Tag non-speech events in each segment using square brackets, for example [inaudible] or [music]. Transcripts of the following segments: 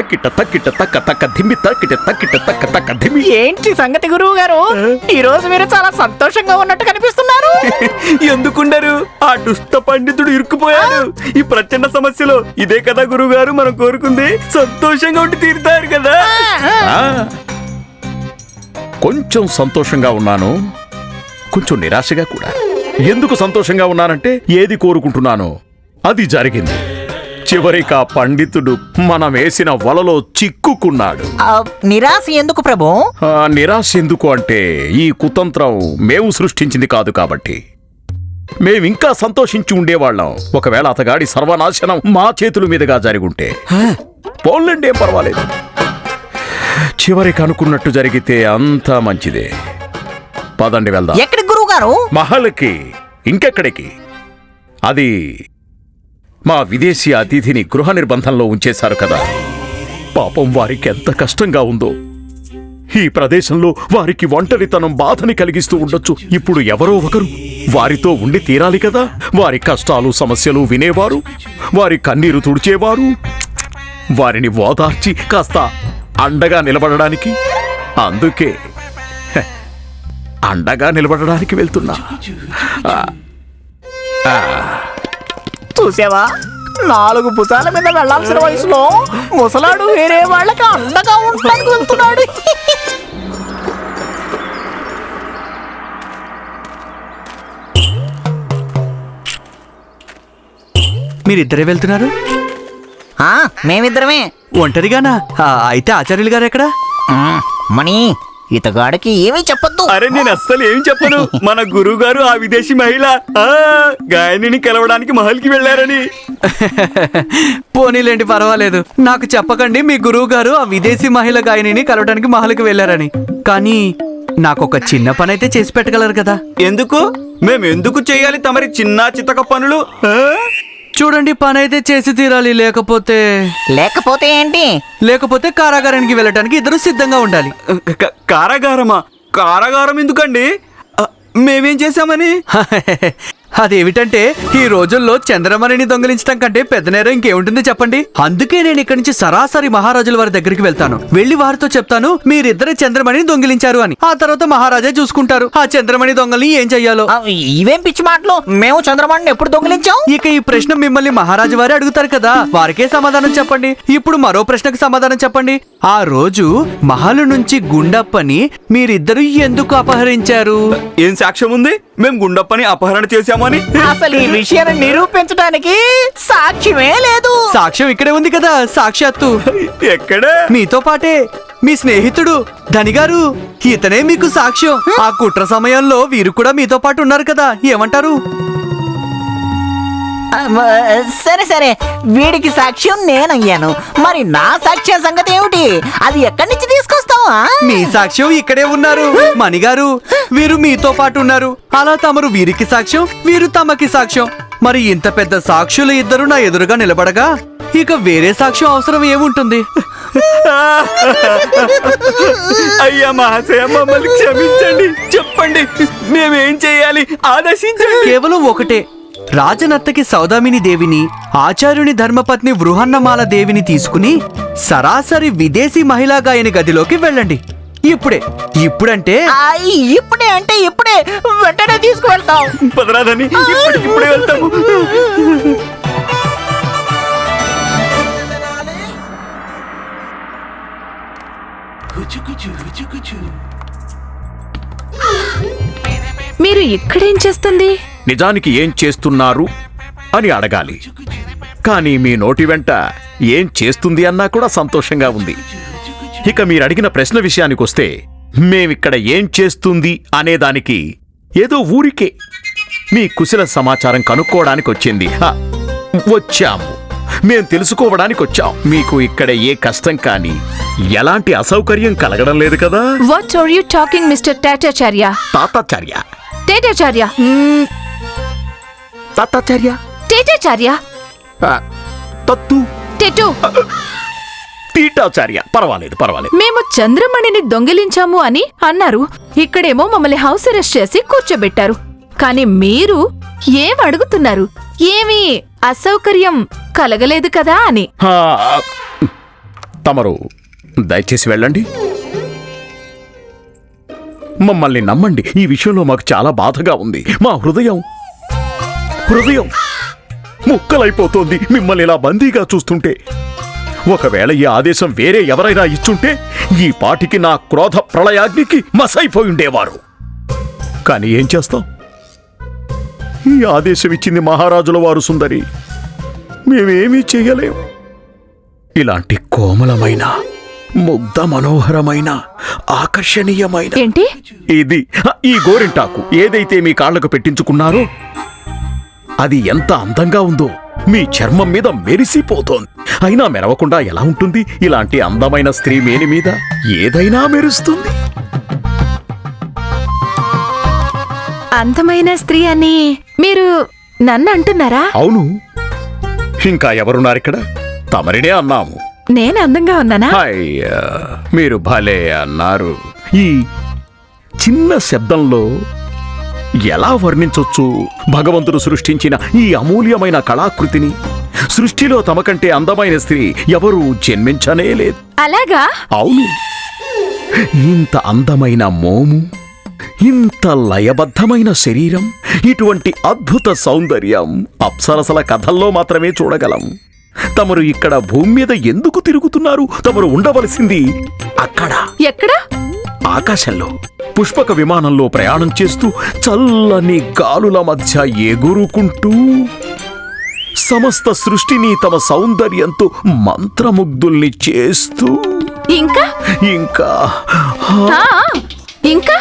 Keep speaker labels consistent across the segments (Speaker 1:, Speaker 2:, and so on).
Speaker 1: తక్కిట తక్కిట తక్క తక్క ధిమ్మి తక్కిట తక్కిట తక్క తక్క ధిమ్మి.
Speaker 2: ఏంటి సంగతి గురువు గారు? ఈ రోజు మీరు చాలా సంతోషంగా ఉన్నట్టు కనిపిస్తున్నారు. [laughs]
Speaker 3: ఎందుకుండరు? ఆ దుష్ట పండితుడు ఇరుక్కుపోయాడు. ఈ ప్రచండ సమస్యలో ఇదే కదా గురుగారు మనం కోరుకుంది. సంతోషంగా ఉండి తీరుతారు కదా.
Speaker 1: కొంచెం సంతోషంగా ఉన్నాను. కొంచెం నిరాశగా కూడా. ఎందుకు సంతోషంగా ఉన్నానంటే ఏది కోరుకుంటున్నానో. అది జరిగింది. చివరికి ఆ పండితుడు మనం వేసిన వలలో చిక్కుకున్నాడు.
Speaker 2: ఆ, నిరాశ ఎందుకు ప్రభు?
Speaker 1: ఆ, నిరాశ ఎందుకు అంటే ఈ కుతంత్రం మేము సృష్టించింది కాదు కాబట్టి. మేమింకా సంతోషించి ఉండేవాళ్ళం. ఒకవేళ అతగాడి సర్వనాశనం మా చేతుల మీదుగా జరుగుంటే పోన్లండి ఏం పర్వాలేదు. చివరికి అనుకున్నట్టు జరిగితే అంతా మంచిదే. పదండి వెళ్దాం.
Speaker 2: ఎక్కడికి గురువు గారు
Speaker 1: మహల్కి ఇంకెక్కడికి? అది మా విదేశీ అతిథిని గృహ నిర్బంధంలో ఉంచేశారు కదా. పాపం వారికి ఎంత కష్టంగా ఉందో. ఈ ప్రదేశంలో వారికి ఒంటరితనం బాధని కలిగిస్తూ ఉండొచ్చు. ఇప్పుడు ఎవరో ఒకరు. వారితో ఉండి తీరాలి కదా. వారి కష్టాలు సమస్యలు వినేవారు. వారి కన్నీరు తుడిచేవారు. వారిని ఓదార్చి కాస్త అండగా నిలబడడానికి. అందుకే అండగా నిలబడడానికి వెళ్తున్నా.
Speaker 2: చూసావా? నాలుగు భుజాల మీద వెళ్ళాల్సిన వయసులో ముసలాడు వేరే వాళ్ళకి అండగా ఉండడానికి వెళ్తున్నాడు
Speaker 3: మీరిద్దరే వెళ్తున్నారు?
Speaker 2: ఆ, మేమిద్దరమే.
Speaker 3: ఒంటరిగానా? ఆ, అయితే ఆచార్యులు గారు ఎక్కడ?
Speaker 2: మణి ఇతగాడికి ఏమీ చెప్పొద్దు.
Speaker 3: అరే నేను అస్సలు ఏం చెప్పను. మన గురువు గారు ఆ విదేశీ మహిళ. ఆ, గాయనిని కలవడానికి మహల్కి వెళ్ళారని.
Speaker 4: పోనీలేండి పర్వాలేదు. నాకు చెప్పకండి మీ గురువు గారు ఆ విదేశీ మహిళ గాయనిని కలవడానికి మహల్కి వెళ్ళారని. కానీ నాకు ఒక చిన్న పని అయితే చేసి పెట్టగలరు కదా.
Speaker 3: ఎందుకు? మేము ఎందుకు చేయాలి? తమరి చిన్న చితక పనులు? ఆ?
Speaker 4: చూడండి పని అయితే చేసి తీరాలి. లేకపోతే
Speaker 2: లేకపోతే ఏంటి?
Speaker 4: లేకపోతే కారాగారానికి వెళ్ళటానికి ఇద్దరు సిద్ధంగా ఉండాలి.
Speaker 3: క- కారాగారమా? కారాగారం ఎందుకండి? ఆ, మేమేం చేశామని? [laughs]
Speaker 4: అదేమిటంటే ఈ రోజుల్లో చంద్రమణిని దొంగిలించడం కంటే పెద్ద నేరం ఇంకేముంటుంది చెప్పండి? అందుకే నేను ఇక్కడి నుంచి సరాసరి మహారాజుల వారి దగ్గరికి వెళ్తాను. వెళ్ళి వారితో చెప్తాను మీరిద్దరే చంద్రమణిని దొంగిలించారు అని. ఆ తర్వాత మహారాజా చూసుకుంటారు. ఆ చంద్రమణి దొంగల్ని ఏం చెయ్యాలో?
Speaker 2: ఇవేం పిచ్చి మాటలు? మేము చంద్రబాబుని ఎప్పుడు దొంగిలించాం?
Speaker 4: ఇక ఈ ప్రశ్న మిమ్మల్ని మహారాజు వారే అడుగుతారు కదా. వారికే సమాధానం చెప్పండి. ఇప్పుడు మరో ప్రశ్నకు సమాధానం చెప్పండి. ఆ రోజు మహలు నుంచి గుండప్పని మీరిద్దరు ఎందుకు అపహరించారు?
Speaker 3: ఏం సాక్ష్యం ఉంది? మేము గుండప్పని అపహరణ చేశామని
Speaker 2: అసలు ఈ విషయాన్ని నిరూపించడానికి సాక్ష్యమే లేదు.
Speaker 4: సాక్ష్యం ఇక్కడే ఉంది కదా సాక్షాత్తు.
Speaker 3: ఎక్కడ?
Speaker 4: మీతో పాటే మీ స్నేహితుడు ధనిగారు ఇతనే మీకు సాక్ష్యం. ఆ కుట్ర సమయంలో వీరు కూడా మీతో పాటు ఉన్నారు కదా ఏమంటారు?
Speaker 2: సరే సరే. వీడికి సాక్ష్యం నేనయ్యాను. మరి నా సాక్ష్యం సంగతి ఏమిటి? అది ఎక్కడి నుంచి తీసుకొస్తావా?
Speaker 4: మీ సాక్ష్యం ఇక్కడే ఉన్నారు మణిగారు. వీరు మీతో పాటు ఉన్నారు. అలా తమరు వీరికి సాక్ష్యం వీరు తమకి సాక్ష్యం. మరి ఇంత పెద్ద సాక్షులు ఇద్దరు నా ఎదురుగా నిలబడగా ఇక వేరే సాక్ష్యం అవసరం ఏముంటుంది?
Speaker 3: అయ్యా మహాశయ మమ్మల్ని క్షమించండి. చెప్పండి మేమేం చేయాలి? ఆదేశించండి.
Speaker 4: కేవలం ఒకటే. రాజనత్తకి సౌదామిని దేవిని ఆచార్యుని ధర్మపత్ని బృహన్నమాల దేవిని తీసుకుని సరాసరి విదేశీ మహిళా గాయని గదిలోకి వెళ్ళండి. ఇప్పుడే. ఇప్పుడంటే?
Speaker 2: ఇప్పుడే అంటే ఇప్పుడే. వెంటనే తీసుకువెళ్తాం.
Speaker 3: పదరాదని ఇప్పుడే వెళ్తాము.
Speaker 5: మీరు ఇక్కడేం చేస్తుంది?
Speaker 1: నిజానికి ఏం చేస్తున్నారు అని అడగాలి. కానీ మీ నోటి వెంట ఏం చేస్తుంది అన్నా కూడా సంతోషంగా ఉంది. ఇక మీరు అడిగిన ప్రశ్న విషయానికొస్తే మేమిక్కడ ఏం చేస్తుంది అనేదానికి ఏదో ఊరికే మీ కుశల సమాచారం కనుక్కోవడానికి వచ్చింది వచ్చాము. మేం తెలుసుకోవడానికి వచ్చాం మీకు ఇక్కడ ఏ కష్టం కానీ ఎలాంటి అసౌకర్యం కలగడం లేదు కదా?
Speaker 5: What are you talking mister Tatacharya
Speaker 1: Thathacharya.
Speaker 5: Tetacharya
Speaker 1: Thathacharya?
Speaker 5: Tetacharya
Speaker 1: తత్తు.
Speaker 5: టెటు
Speaker 1: తీటాచార్య పర్వాలేదు పర్వాలేదు.
Speaker 5: మేము చంద్రమణిని దొంగిలించాము అని అన్నారు. ఇక్కడేమో మమ్మల్ని హౌస్ అరెస్ట్ చేసి కూర్చోబెట్టారు. కానీ మీరు ఏం అడుగుతున్నారు? ఏమీ అసౌకర్యం కలగలేదు కదా అని.
Speaker 1: తమరు దయచేసి వెళ్ళండి. మమ్మల్ని నమ్మండి. ఈ విషయంలో మాకు చాలా బాధగా ఉంది. మా హృదయం హృదయం ముక్కలైపోతోంది. మిమ్మల్ని ఇలా బందీగా చూస్తుంటే. ఒకవేళ ఈ ఆదేశం వేరే ఎవరైనా ఇచ్చుంటే ఈ పాటికి నా క్రోధ ప్రళయాగ్నికి మసైపోయి ఉండేవారు. కానీ ఏం చేస్తాం? ఈ ఆదేశం ఇచ్చింది మహారాజుల వారు సుందరి. మేమేమీ చెయ్యలేం ఇలాంటి కోమలమైన ముగ్ధ మనోహరమైన ఆకర్షణీయమైన
Speaker 5: ఏంటి?
Speaker 1: ఇది ఈ గోరింటాకు ఏదైతే మీ కాళ్ళకు పెట్టించుకున్నారో అది ఎంత అందంగా ఉందో! మీ చర్మం మీద మెరిసిపోతోంది. అయినా మెరవకుండా ఎలా ఉంటుంది? ఇలాంటి అందమైన స్త్రీ మేని మీద ఏదైనా మెరుస్తుంది.
Speaker 5: అందమైన స్త్రీ అని మీరు నన్ను అంటున్నారా?
Speaker 1: అవును. ఇంకా ఎవరున్నారిక్కడ తమరినే అన్నాము.
Speaker 5: నేను అందంగా ఉన్నానా?
Speaker 1: అయ్యా మీరు భలే అన్నారు. ఈ చిన్న శబ్దంలో ఎలా వర్ణించొచ్చు? భగవంతుడు సృష్టించిన ఈ అమూల్యమైన కళాకృతిని సృష్టిలో తమకంటే అందమైన స్త్రీ ఎవరూ జన్మించనే లేదు.
Speaker 5: అలాగా?
Speaker 1: అవును. ఇంత అందమైన మోము ఇంత లయబద్ధమైన శరీరం ఇటువంటి అద్భుత సౌందర్యం అప్సరసల కథల్లో మాత్రమే చూడగలం. తమరు ఇక్కడ భూమి మీద ఎందుకు తిరుగుతున్నారు? తమరు ఉండవలసింది అక్కడ.
Speaker 5: ఎక్కడ?
Speaker 1: ఆకాశంలో పుష్పక విమానంలో ప్రయాణం చేస్తూ చల్లని గాలుల మధ్య ఎగురుకుంటూ సమస్త సృష్టిని తమ సౌందర్యంతో మంత్రముగ్ధుల్ని చేస్తూ
Speaker 5: ఇంకా?
Speaker 1: ఇంకా
Speaker 5: ఇంకా?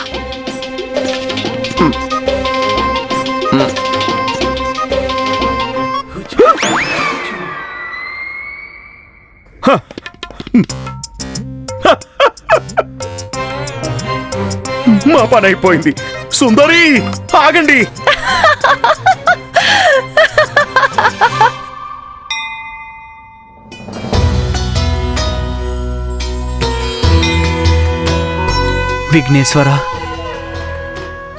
Speaker 1: మా పని అయిపోయింది. సుందరి ఆగండి.
Speaker 4: విఘ్నేశ్వర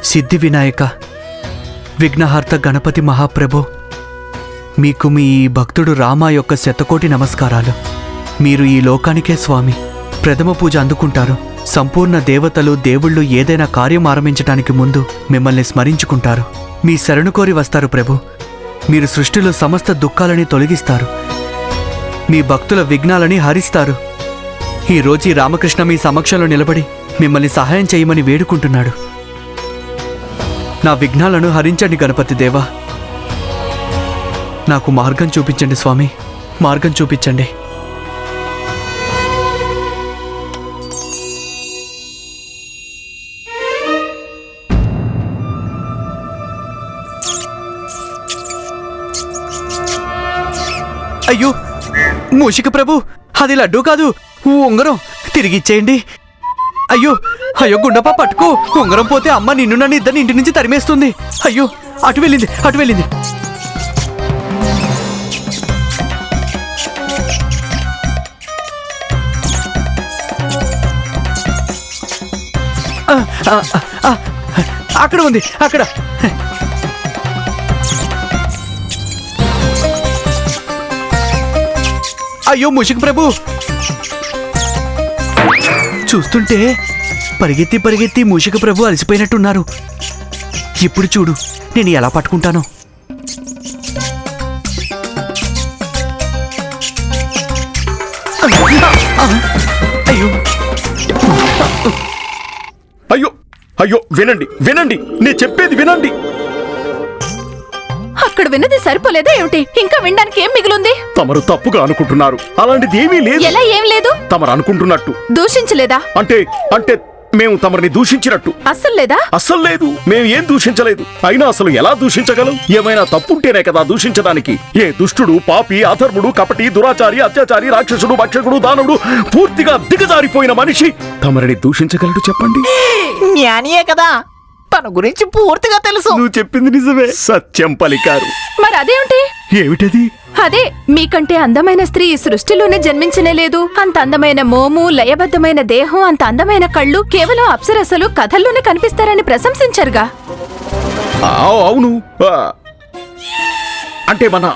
Speaker 4: సిద్ధి వినాయక విఘ్నహర్త గణపతి మహాప్రభు మీకు మీ భక్తుడు రామ యొక్క శతకోటి నమస్కారాలు. మీరు ఈ లోకానికే స్వామి. ప్రథమ పూజ అందుకుంటారు. సంపూర్ణ దేవతలు దేవుళ్ళు ఏదైనా కార్యం ఆరంభించడానికి ముందు మిమ్మల్ని స్మరించుకుంటారు. మీ శరణు కోరి వస్తారు ప్రభు. మీరు సృష్టిలో సమస్త దుఃఖాలని తొలగిస్తారు. మీ భక్తుల విఘ్నాలని హరిస్తారు. ఈ రోజు ఈ రామకృష్ణ మీ సమక్షంలో నిలబడి మిమ్మల్ని సహాయం చేయమని వేడుకుంటున్నాడు. నా విఘ్నాలను హరించండి గణపతి దేవా. నాకు మార్గం చూపించండి స్వామి. మార్గం చూపించండి. అయ్యో మూషిక ప్రభు అది లడ్డు కాదు ఉంగరం. తిరిగిచ్చేయండి అయ్యో అయ్యో గుండప్ప పట్టుకో. ఉంగరం పోతే అమ్మ నిన్ను నన్ను ఇద్దరిని ఇంటి నుంచి తరిమేస్తుంది. అయ్యో అటు వెళ్ళింది అటు వెళ్ళింది. అక్కడ ఉంది అక్కడ. అయ్యో ముషిక్ ప్రభు. చూస్తుంటే పరిగెత్తి పరిగెత్తి మూషిక ప్రభు అలసిపోయినట్టున్నారు. ఇప్పుడు చూడు నేను ఎలా పట్టుకుంటాను. అయ్యో.
Speaker 1: అయ్యో అయ్యో వినండి వినండి. నేను చెప్పేది వినండి.
Speaker 5: అక్కడ విన్నది సరిపోలేదా ఏమిటి? ఇంకా వినడానికి ఏం మిగిలింది?
Speaker 1: తమరు తప్పుగా అనుకుంటున్నారు. అలాంటిది ఏమీ లేదు.
Speaker 5: ఎలా ఏం లేదు?
Speaker 1: తమరు అనుకుంటున్నట్టు.
Speaker 5: దూషించలేదా?
Speaker 1: అంటే అంటే మేము తమరిని దూషించినట్టు.
Speaker 5: అస్సలు లేదా?
Speaker 1: అస్సలు లేదు. మేము ఏం దూషించలేదు. అయినా అసలు ఎలా దూషించగలం? ఏమైనా తప్పుంటేనే కదా దూషించడానికి. ఏ దుష్టుడు పాపి అధర్ముడు కపటి దురాచారి అత్యాచారి రాక్షసుడు భక్షకుడు దానవుడు పూర్తిగా దిగజారిపోయిన మనిషి తమరిని దూషించగలడు చెప్పండి.
Speaker 2: జ్ఞానియే కదా. తన గురించి పూర్తిగా తెలుసు.
Speaker 3: నువ్వు చెప్పింది నిజమే.
Speaker 1: సత్యం పలికారు.
Speaker 5: మరి అదేమిటి
Speaker 1: ఏమిటది?
Speaker 5: అదే మీకంటే అందమైన స్త్రీ ఈ సృష్టిలోనే జన్మించనే లేదు. అంత అందమైన మోము లయబద్ధమైన దేహం అంత అందమైన కళ్ళు కేవలం అప్సరసలు కథల్లోనే కనిపిస్తారని ప్రశంసించారుగా.
Speaker 1: ఆ, అవును. అంటే మన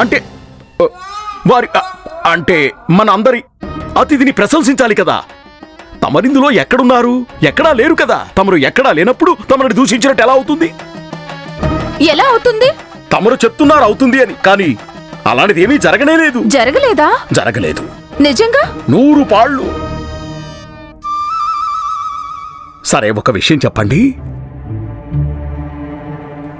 Speaker 1: అంటే వారి అంటే మన అందరి అతిథిని ప్రశంసించాలి కదా. తమరిందులో ఎక్కడున్నారు? ఎక్కడా లేరు కదా. తమరు ఎక్కడా లేనప్పుడు తమరిని దూషించినట్టు ఎలా అవుతుంది?
Speaker 5: ఎలా అవుతుంది?
Speaker 1: తమరు చెప్తున్నారు అవుతుంది అని కానీ అలాంటిది ఏమీ జరగనే లేదు.
Speaker 5: జరగలేదా?
Speaker 1: జరగలేదు.
Speaker 5: నిజంగా?
Speaker 1: నూరు పాళ్ళు. సరే ఒక విషయం చెప్పండి.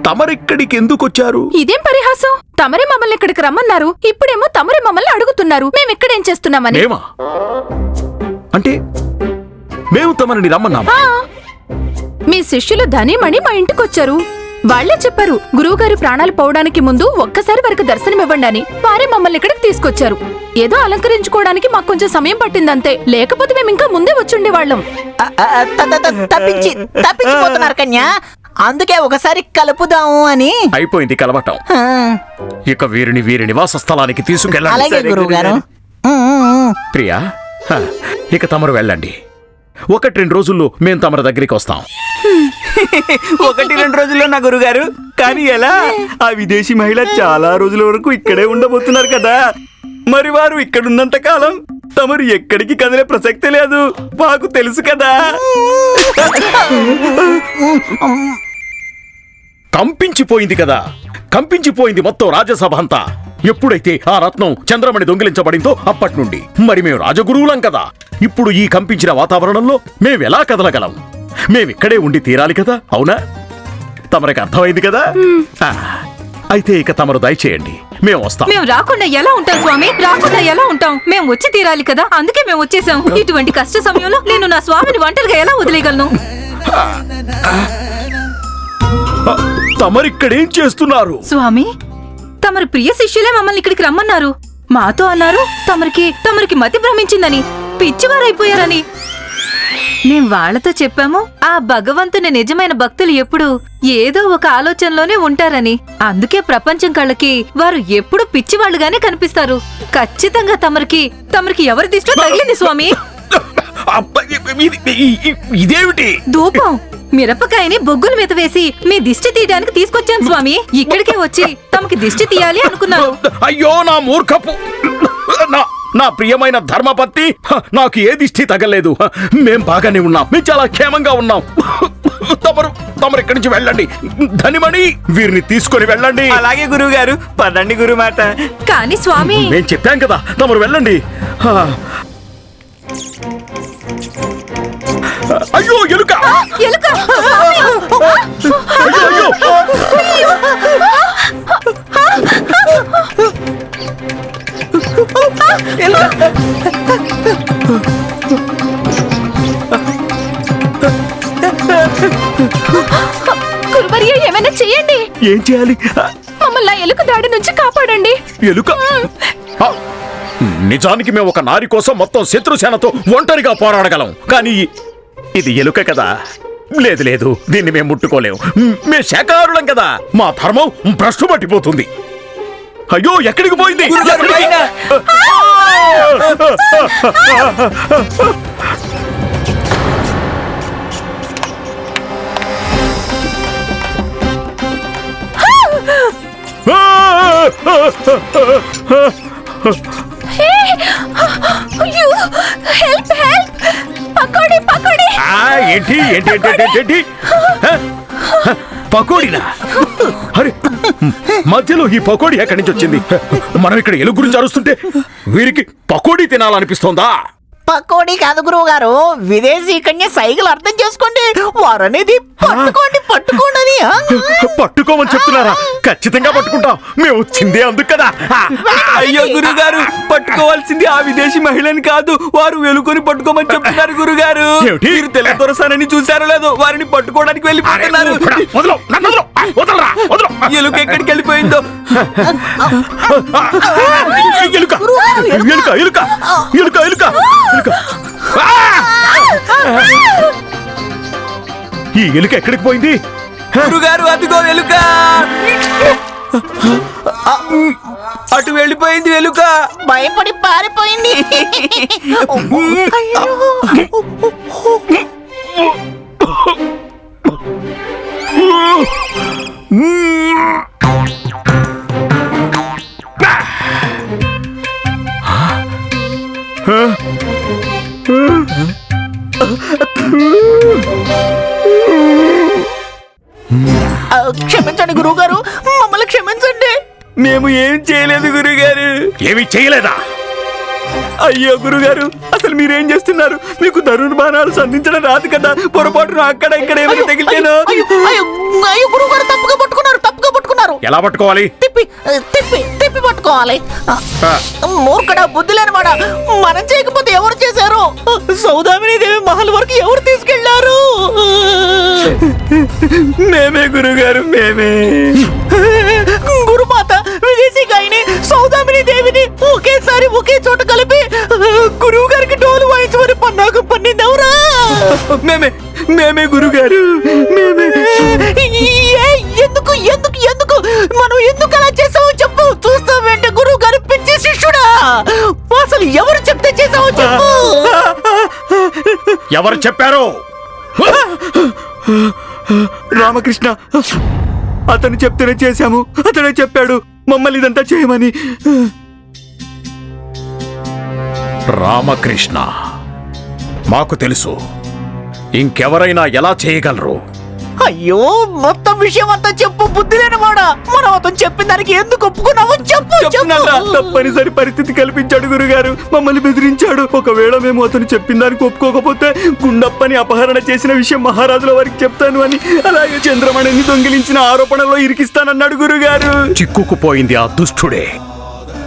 Speaker 1: తమరిక్కడికి ఎందుకు వచ్చారు
Speaker 5: ఇదేం పరిహాసం? తమరే మమ్మల్ని ఇక్కడికి రమ్మన్నారు. ఇప్పుడేమో తమరే మమ్మల్ని అడుగుతున్నారు. మేము ఇక్కడేం చేస్తున్నామని
Speaker 1: అంటే మేము తమరిని రమ్మన్నాము.
Speaker 5: ఆ, మీ శిష్యులు ధనిమణి మా ఇంటికొచ్చారు. వాళ్ళే చెప్పారు గురువుగారి ప్రాణాలు పోవడానికి ముందు ఒక్కసారి వరకు దర్శనమివ్వండి అని. వారే మమ్మల్ని ఇక్కడికి తీసుకొచ్చారు. ఏదో అలంకరించుకోవడానికి మాకు కొంచెం సమయం పట్టిందంతే. లేకపోతే మేము ఇంకా ముందే
Speaker 2: త- త- తప్పించి తప్పించిపోతున్నారు కన్యా. అందుకే ఒకసారి కలుపుదాము అని.
Speaker 1: అయిపోయింది కలవటం. ఇక వీరిని వీరి నివాస స్థలానికి
Speaker 2: అలాగే గారు
Speaker 3: గురువుగారు.
Speaker 1: ప్రియా హ, ఇక తమరు వెళ్ళండి. ఒకటి రెండు రోజుల్లో మేము తమరి దగ్గరికి వస్తాం. [laughs]
Speaker 3: ఒకటి రెండు రోజుల్లో నా గురుగారు? కానీ ఎలా? ఆ విదేశీ మహిళ చాలా రోజుల వరకు ఇక్కడే ఉండబోతున్నారు కదా. మరి వారు ఇక్కడ ఉన్నంత కాలం తమరు ఎక్కడికి కదిలే ప్రసక్తే లేదు. మాకు తెలుసు కదా.
Speaker 1: కంపించిపోయింది కదా. కంపించిపోయింది మొత్తం రాజ్యసభ అంతా. ఎప్పుడైతే ఆ రత్నం చంద్రమణి దొంగిలించబడిందో అప్పటి నుండి. మరి మేము రాజగురువులం కదా. ఇప్పుడు ఈ కంపించిన వాతావరణంలో మేమెలా కదలగలం? మేమిక్కడే ఉండి తీరాలి కదా అవునా? తమరికి అర్థమైంది కదా? అయితే ఇక తమరు దయచేయండి మేము వస్తాం.
Speaker 6: మేము రాకుండా ఎలా ఉంటాం స్వామి? రాకుండా ఎలా ఉంటాం? మేము వచ్చి తీరాలి కదా అందుకే మేము వచ్చేసాం. ఇటువంటి కష్ట సమయంలో నేను నా స్వామిని ఒంటరిగా ఎలా వదిలేయగలను?
Speaker 1: తమరిక్కడేం చేస్తున్నారు?
Speaker 6: స్వామి తమరి ప్రియ శిష్యులే మమ్మల్ని ఇక్కడికి రమ్మన్నారు. మాతో అన్నారు తమరికి తమరికి మతి భ్రమించిందని పిచ్చివారైపోయారని. మేం వాళ్ళతో చెప్పాము ఆ భగవంతుని నిజమైన భక్తులు ఎప్పుడు ఏదో ఒక ఆలోచనలోనే ఉంటారని. అందుకే ప్రపంచం కళ్ళకి వారు ఎప్పుడు పిచ్చివాళ్ళుగానే కనిపిస్తారు. ఖచ్చితంగా తమరికి తమరికి ఎవరి దిష్టో తగిలింది స్వామి?
Speaker 1: ఇదేమిటి?
Speaker 6: ధూపం. మిరపకాయని బొగ్గుల మీద వేసి మీ దిష్టి తీయడానికి తీసుకొచ్చాను స్వామి. ఇక్కడికే వచ్చి తమకి దిష్టి తీయాలి అనుకున్నాను.
Speaker 1: అయ్యో నా మూర్ఖపు నా నా ప్రియమైన ధర్మపత్తి హ, నాకు ఏ దిష్టి తగలేదు. మేం బాగానే ఉన్నాం. మేము చాలా క్షేమంగా ఉన్నాం. తమరు తమరు ఇక్కడి నుంచి వెళ్ళండి. ధనిమణి వీరిని తీసుకొని వెళ్ళండి.
Speaker 3: అలాగే గురువు గారు పదండి గురుమాత.
Speaker 6: కానీ స్వామి
Speaker 1: మేము చెప్పాం కదా తమరు వెళ్ళండి. అయ్యో ఎలుక!
Speaker 6: ఎలుక!
Speaker 1: అయ్యో అయ్యో
Speaker 5: గురువర్య ఏమైనా చెయ్యండి.
Speaker 3: ఏం చేయాలి?
Speaker 5: మమ్మల్ని ఎలుక దాడి నుంచి కాపాడండి.
Speaker 1: ఎలుక? నిజానికి మేము ఒక నారి కోసం మొత్తం శత్రుసేనతో ఒంటరిగా పోరాడగలం. కానీ ఇది ఎలుక కదా? లేదు లేదు దీన్ని మేము ముట్టుకోలేము మేము శాఖాహారులం కదా? మా ధర్మం భ్రష్టు పట్టిపోతుంది. అయ్యో ఎక్కడికి పోయింది.
Speaker 5: అయ్యో! Help help! పకోడీ పకోడీ!
Speaker 1: ఆ, ఏంటి ఏంటి ఏంటి ఏంటి, ఏంటి హ? హ, పకోడీనా? అరే మధ్యలో ఈ పకోడీ ఎక్కడి నుంచి వచ్చింది? మనం ఇక్కడ ఎలుగు గురించి అరుస్తుంటే వీరికి పకోడీ తినాలనిపిస్తోందా?
Speaker 2: పకోడీ కాదు గురువు గారు విదేశీ కన్య సైకిల్ అర్థం చేసుకోండి. వారనేది పట్టుకోండి పట్టుకోండి అని?
Speaker 1: పట్టుకోమని చెప్తున్నారా? ఖచ్చితంగా పట్టుకుంటాం. మేము వచ్చిందే అందుకు కదా
Speaker 3: అయ్యో గురుగారు పట్టుకోవాల్సింది ఆ విదేశీ మహిళని కాదు వారు వెలుకొని పట్టుకోమని చెప్తున్నారు గురుగారు? మీరు తెల్ల దొరసానని చూసారో లేదో వారిని పట్టుకోవడానికి వెళ్ళిపోతున్నారు. ఎలుక ఎక్కడికి వెళ్ళిపోయిందో?
Speaker 1: ఎలుక ఎలుక ఎలుక ఎలుక ఎలుక ఎలుక! ఈ ఎలుక ఎక్కడికి పోయింది?
Speaker 3: గురుగారు అదిగో ఎలుక! అటు వెళ్ళిపోయింది ఎలుక!
Speaker 2: భయపడి పారిపోయింది.
Speaker 3: మేము ఏం చేయలేదు గురుగారు.
Speaker 1: ఏమీ చేయలేదా?
Speaker 3: అయ్యో గురుగారు అసలు మీరేం చేస్తున్నారు? మీకు ధనుర్బాణాలు సంధించడం రాదు కదా. పొరపాటున అక్కడ ఇక్కడ ఏమైనా తగిలితేనో?
Speaker 2: అయ్యో అయ్యో అయ్యో గురువు గారు తప్పుగా పట్టుకున్నారు తప్పుగా పట్టుకున్నారు.
Speaker 1: ఎలా పట్టుకోవాలి?
Speaker 2: తిప్పి తిప్పి తిప్పి పట్టుకోవాలి.
Speaker 1: ఆ,
Speaker 2: మూర్ఖడా బుద్ధి లేనివాడ? మనం చేయకపోతే ఎవరు చేశారు? సౌదామిని దేవి మహల్ వరకు ఎవరు తీసుకెళ్ళారు?
Speaker 3: మేమే గురుగారు మేమే.
Speaker 2: గురుమాత విదేశీ గాయని సౌదామిని దేవిని ఒకేసారి ఒకే చోట కలిపి గురువు గారికి డోలు వాయించమని పన్నాగం పన్నింది ఎవరా
Speaker 3: మేమే మేమే గురుగారు మేమే.
Speaker 2: ఎందుకు ఎందుకు ఎందుకు? మనం ఎందుకు అలా చేసామో చెప్పు. చూస్తావేంటి గురువు గారి పిచ్చి శిష్యుడా. అసలు ఎవరు చెప్తే చేసావో చెప్పు.
Speaker 1: ఎవరు చెప్పారు?
Speaker 3: రామకృష్ణ అతను చెప్తేనే చేశాము అతనే చెప్పాడు. మమ్మల్ని ఇదంతా చేయమని.
Speaker 1: రామకృష్ణ మాకు తెలుసు ఇంకెవరైనా ఎలా చేయగలరు?
Speaker 2: అయ్యో మొత్తం విషయం అంతా చెప్పు బుద్ధి లేనివాడా మనం అతను చెప్పిన దానికి ఎందుకు ఒప్పుకున్నావో చెప్పు
Speaker 3: తప్పనిసరి పరిస్థితి కల్పించాడు గురుగారు. మమ్మల్ని బెదిరించాడు. ఒకవేళ మేము అతను చెప్పిన దానికి ఒప్పుకోకపోతే గుండప్పని అపహరణ చేసిన విషయం మహారాజుల వారికి చెప్తాను అని అలాగే చంద్రమణిని దొంగిలించిన ఆరోపణలో ఇరికిస్తానన్నాడు గురుగారు.
Speaker 1: చిక్కుకుపోయింది ఆ దుష్టుడే.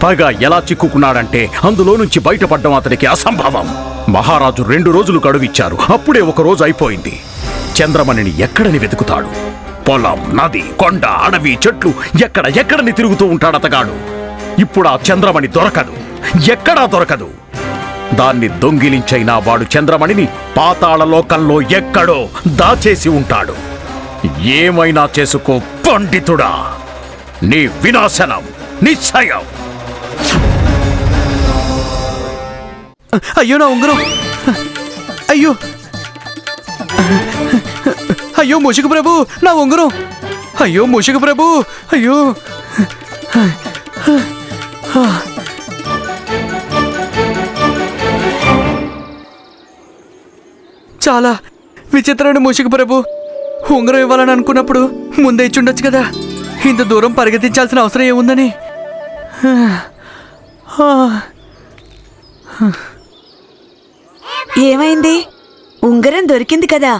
Speaker 1: పైగా ఎలా చిక్కుకున్నాడంటే అందులో నుంచి బయటపడడం అతనికి అసంభవం. మహారాజు రెండు రోజులు గడువిచ్చారు. అప్పుడే ఒక రోజు అయిపోయింది. చంద్రమణిని ఎక్కడని వెతుకుతాడు. పొలం నది కొండ అడవి చెట్లు ఎక్కడ ఎక్కడని తిరుగుతూ ఉంటాడు అతగాడు ఇప్పుడు ఆ చంద్రమణి దొరకదు. ఎక్కడా దొరకదు. దాన్ని దొంగిలించైనా వాడు చంద్రమణిని పాతాళ లోకంలో ఎక్కడో దాచేసి ఉంటాడు. ఏమైనా చేసుకో పండితుడా. నీ వినాశనం నిశ్చయం.
Speaker 4: అయ్యో నా ఉంగరం. అయ్యో. అయ్యో ముషిక ప్రభు నా ఉంగరం. అయ్యో ముషిక ప్రభు అయ్యో. చాలా విచిత్రమైన ముషిక ప్రభు. ఉంగరం ఇవ్వాలని అనుకున్నప్పుడు ముందే ఇచ్చుండొచ్చు కదా. ఇంత దూరం పరిగెత్తించాల్సిన అవసరం ఏముందని?
Speaker 7: ఏమైంది? ఉంగరం దొరికింది కదా.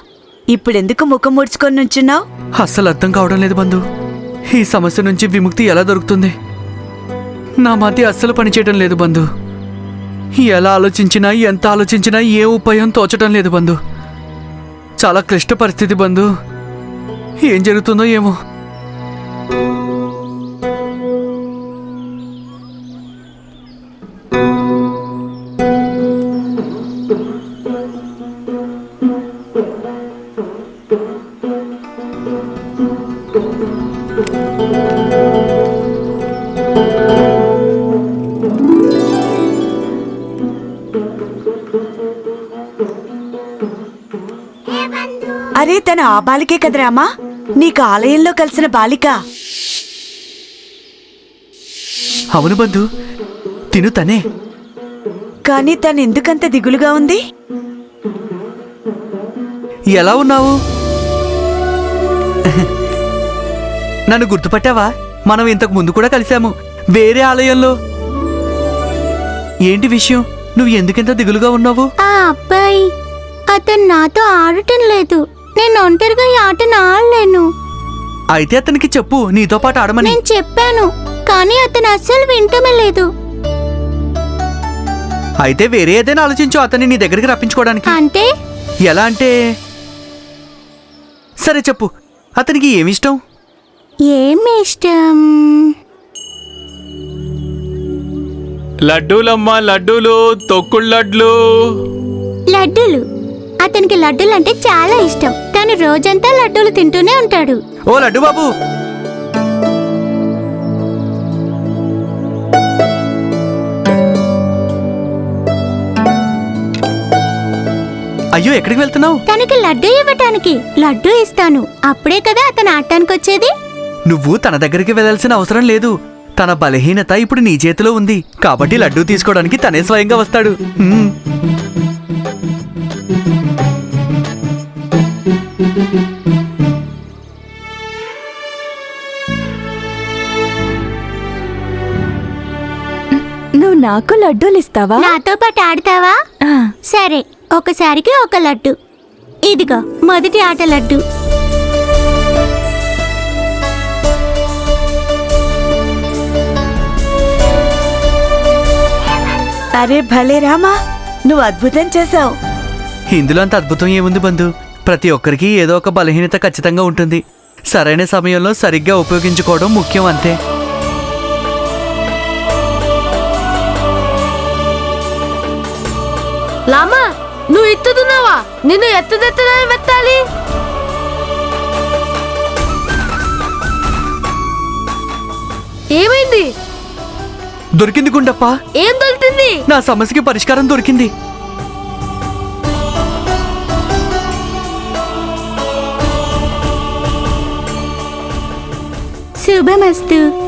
Speaker 7: ఇప్పుడెందుకు ముఖం ముడుచుకొని నుంచున్నావు?
Speaker 4: అస్సలు అర్థం కావడం లేదు బంధు. ఈ సమస్య నుంచి విముక్తి ఎలా దొరుకుతుంది? నా మధ్య అస్సలు పనిచేయడం లేదు బంధు. ఎలా ఆలోచించినా ఎంత ఆలోచించినా ఏ ఉపాయం తోచడం లేదు బంధు. చాలా క్లిష్ట పరిస్థితి బంధు. ఏం జరుగుతుందో ఏమో.
Speaker 7: తన ఆ బాలికే కదరా అమ్మా? నీకు ఆలయంలో కలిసిన బాలిక.
Speaker 4: అవును బంధు తిను తనే.
Speaker 7: కానీ తను ఎందుకంత దిగులుగా ఉంది?
Speaker 4: ఎలా ఉన్నావు? నన్ను గుర్తుపట్టావా? మనం ఇంతకు ముందు కూడా కలిశాము. వేరే ఆలయంలో. ఏంటి విషయం? నువ్వు ఎందుకింత దిగులుగా ఉన్నావు?
Speaker 8: ఆ అబ్బాయి అతను నాతో ఆడటం లేదు. నేను ఒంటరిగా ఈ ఆటను ఆడలేను.
Speaker 4: అయితే అతనికి చెప్పు నీతో పాటు ఆడమని.
Speaker 8: నేను చెప్పాను కానీ అతను అస్సలు వింటమే లేదు.
Speaker 4: అయితే వేరే ఏదైనా ఆలోచించు అతన్ని నీ దగ్గరికి రప్పించుకోవడానికి.
Speaker 8: అంటే?
Speaker 4: ఎలా అంటే? సరే చెప్పు అతనికి ఏమిష్టం
Speaker 8: ఏమి ఇష్టం?
Speaker 9: లడ్డూలమ్మా లడ్డూలు తొక్కుడు లడ్లు
Speaker 8: లడ్డూలు. అతనికి లడ్డూలు అంటే చాలా ఇష్టం. తను రోజంతా లడ్డూలు తింటూనే ఉంటాడు.
Speaker 4: ఓ లడ్డు బాబు. అయ్యో ఎక్కడికి వెళ్తున్నావు?
Speaker 8: తనకి లడ్డూ ఇవ్వటానికి లడ్డూ ఇస్తాను. అప్పుడే కదా అతను ఆడటానికి వచ్చేది
Speaker 4: నువ్వు తన దగ్గరికి వెళ్ళాల్సిన అవసరం లేదు. తన బలహీనత ఇప్పుడు నీ చేతిలో ఉంది. కాబట్టి లడ్డూ తీసుకోవడానికి తనే స్వయంగా వస్తాడు. హ్మ్.
Speaker 10: నాకు లడ్డూలు ఇస్తావా
Speaker 8: నాతో పాటు ఆడతావా? సరే ఒకసారికి ఒక లడ్డు. ఇదిగో మొదటి ఆట లడ్డు.
Speaker 7: అరే భలే రామా నువ్వు అద్భుతం చేసావు
Speaker 4: ఇందులో అంత అద్భుతం ఏముంది బంధు? ప్రతి ఒక్కరికి ఏదో ఒక బలహీనత ఖచ్చితంగా ఉంటుంది. సరైన సమయంలో సరిగ్గా ఉపయోగించుకోవడం ముఖ్యం అంతే.
Speaker 10: లామా నువ్వు ఎత్తుతున్నావా? నిన్ను ఎత్తుదెత్తదని వెత్తాలి. ఏమైంది?
Speaker 4: దొరికింది గుండప్ప.
Speaker 10: ఏం దొరికింది?
Speaker 4: నా సమస్యకి పరిష్కారం దొరికింది.
Speaker 8: శుభమస్తు.